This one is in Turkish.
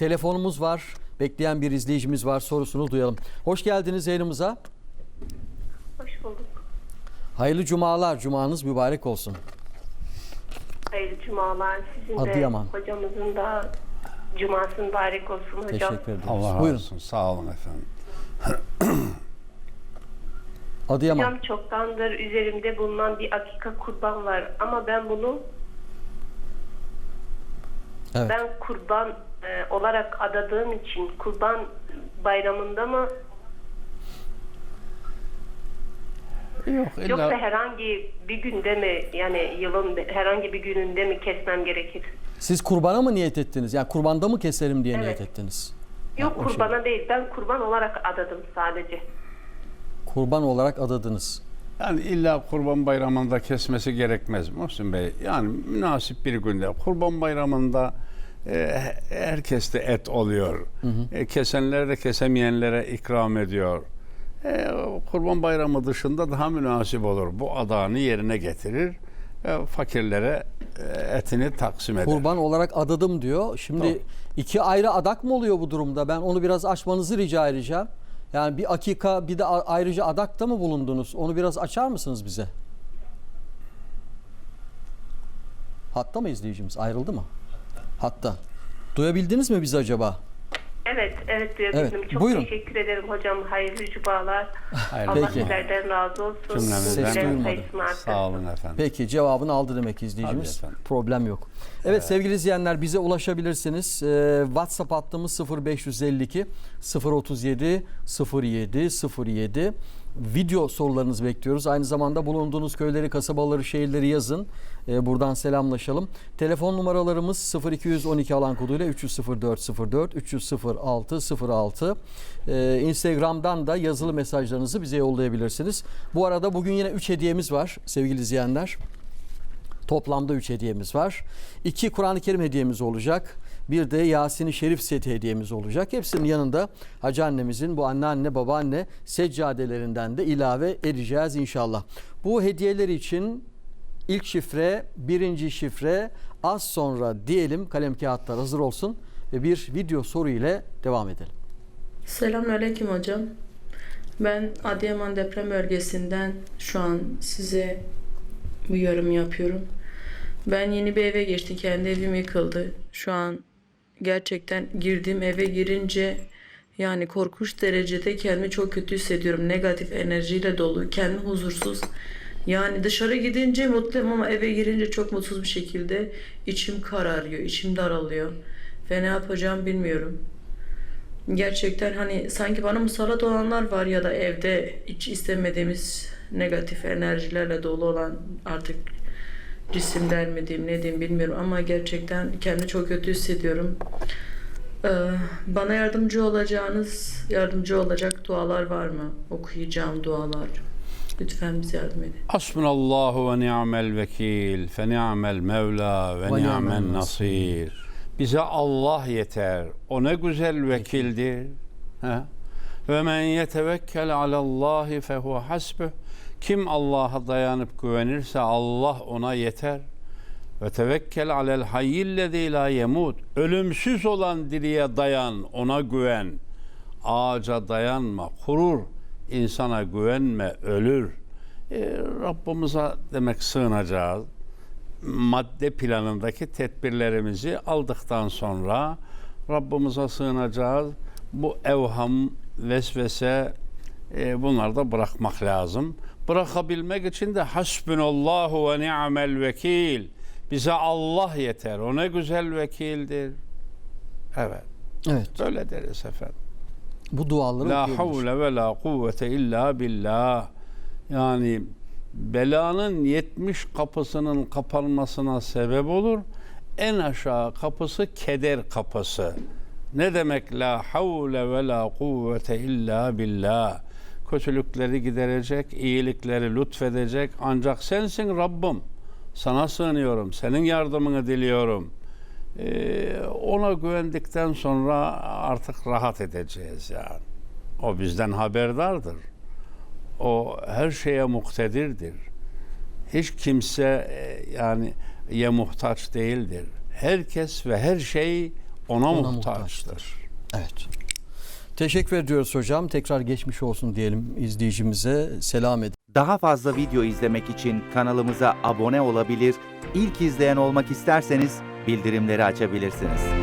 telefonumuz var. Bekleyen bir izleyicimiz var. Sorusunu duyalım. Hoş geldiniz yayınımıza. Hoş bulduk. Hayırlı cumalar. Cumanız mübarek olsun. Hayırlı cumalar. Sizin Adıyaman. de hocamızın da cuması mübarek olsun hocam. Teşekkür ederiz. Allah razı Buyurun. olsun. Sağ olun efendim. Adıyaman. Hocam çoktandır üzerimde bulunan bir akika kurban var ama ben bunu Evet. ben kurban e, olarak adadığım için kurban bayramında mı Yok illa yoksa herhangi bir günde mi yani yılın herhangi bir gününde mi kesmem gerekir? Siz kurbana mı niyet ettiniz? Yani kurbanda mı keselim diye Evet. niyet ettiniz? Yok o şey. kurbana değil ben kurban olarak adadım sadece. Kurban olarak adadınız. yani illa Kurban Bayramı'nda kesmesi gerekmez Muhsin Bey. Yani münasip bir günde. Kurban Bayramı'nda herkeste et oluyor. E, kesenler de kesemeyenlere ikram ediyor. E, Kurban Bayramı dışında daha münasip olur. Bu adağını yerine getirir. e, fakirlere etini taksim eder. Kurban olarak adadım diyor. Şimdi Tamam. iki ayrı adak mı oluyor bu durumda? Ben onu biraz açmanızı rica edeceğim. Yani bir akika bir de ayrıca adakta mı bulundunuz? Onu biraz açar mısınız bize? Hatta mı izleyicimiz? Ayrıldı mı? Hatta. Duyabildiniz mi bizi acaba? Evet, evet duyabildim. Evet, Çok buyurun. teşekkür ederim hocam. Hayırlı cumalar. Hayırlı Allah Peki. sizlerden razı olsun. Cümlemizden. Artırsın. Sağ olun efendim. Peki cevabını aldı demek izleyicimiz. Problem yok. Evet, sevgili izleyenler bize ulaşabilirsiniz. Ee, WhatsApp hattımız 0552 037 07 07. Video sorularınızı bekliyoruz. Aynı zamanda bulunduğunuz köyleri, kasabaları, şehirleri yazın. Ee, buradan selamlaşalım. Telefon numaralarımız 0212 alan koduyla 30404 306 06. Ee, Instagram'dan da yazılı mesajlarınızı bize yollayabilirsiniz. Bu arada bugün yine 3 hediyemiz var sevgili izleyenler. Toplamda 3 hediyemiz var. 2 Kur'an-ı Kerim hediyemiz olacak. Bir de Yasin-i Şerif seti hediyemiz olacak. Hepsinin yanında Hacı annemizin bu anneanne babaanne seccadelerinden de ilave edeceğiz inşallah. Bu hediyeler için ilk şifre, birinci şifre az sonra diyelim kalem kağıtlar hazır olsun ve bir video soru ile devam edelim. Selamünaleyküm hocam. Ben Adıyaman deprem bölgesinden şu an size bu yorum yapıyorum. Ben yeni bir eve geçtim. Kendi evim yıkıldı. Şu an gerçekten girdiğim eve girince yani korkunç derecede kendimi çok kötü hissediyorum. Negatif enerjiyle dolu. Kendimi huzursuz. Yani dışarı gidince mutluyum ama eve girince çok mutsuz bir şekilde içim kararıyor, içim daralıyor. Ve ne yapacağım bilmiyorum. Gerçekten hani sanki bana musallat olanlar var ya da evde hiç istemediğimiz negatif enerjilerle dolu olan artık cisimler mi diyeyim ne diyeyim bilmiyorum ama gerçekten kendimi çok kötü hissediyorum. Ee, bana yardımcı olacağınız, yardımcı olacak dualar var mı? Okuyacağım dualar. Lütfen bize yardım edin. Hasbunallahu ve ni'mel vekil, fe ni'mel mevla ve ni'mel ni'men nasir. Bize Allah yeter. O ne güzel vekildir. Ha? Ve men yetevekkel alallahi fehuve hasbuh. Kim Allah'a dayanıp güvenirse Allah ona yeter. Ve tevekkel alel hayyillezî la yemut. Ölümsüz olan diriye dayan, ona güven. Ağaca dayanma, kurur. İnsana güvenme, ölür. E, Rabbimize demek sığınacağız. Madde planındaki tedbirlerimizi aldıktan sonra Rabbimize sığınacağız. Bu evham, vesvese e, bunları da bırakmak lazım. Bırakabilmek için de hasbunallahu ve ni'mel vekil. Bize Allah yeter. O ne güzel vekildir. Evet. Evet. Böyle deriz efendim. Bu duaları La havle ve la kuvvete illa billah. Yani belanın 70 kapısının kapanmasına sebep olur. En aşağı kapısı keder kapısı. Ne demek la havle ve la kuvvete illa billah. Kötülükleri giderecek, iyilikleri lütfedecek ancak sensin Rabbim. Sana sığınıyorum, senin yardımını diliyorum. Ee, ona güvendikten sonra artık rahat edeceğiz yani. O bizden haberdardır. O her şeye muktedirdir. Hiç kimse e, yani ye muhtaç değildir. Herkes ve her şey ona, Ona muhtaçtır. Evet. Teşekkür ediyoruz hocam. Tekrar geçmiş olsun diyelim izleyicimize. Selam edin. Daha fazla video izlemek için kanalımıza abone olabilir, ilk izleyen olmak isterseniz bildirimleri açabilirsiniz.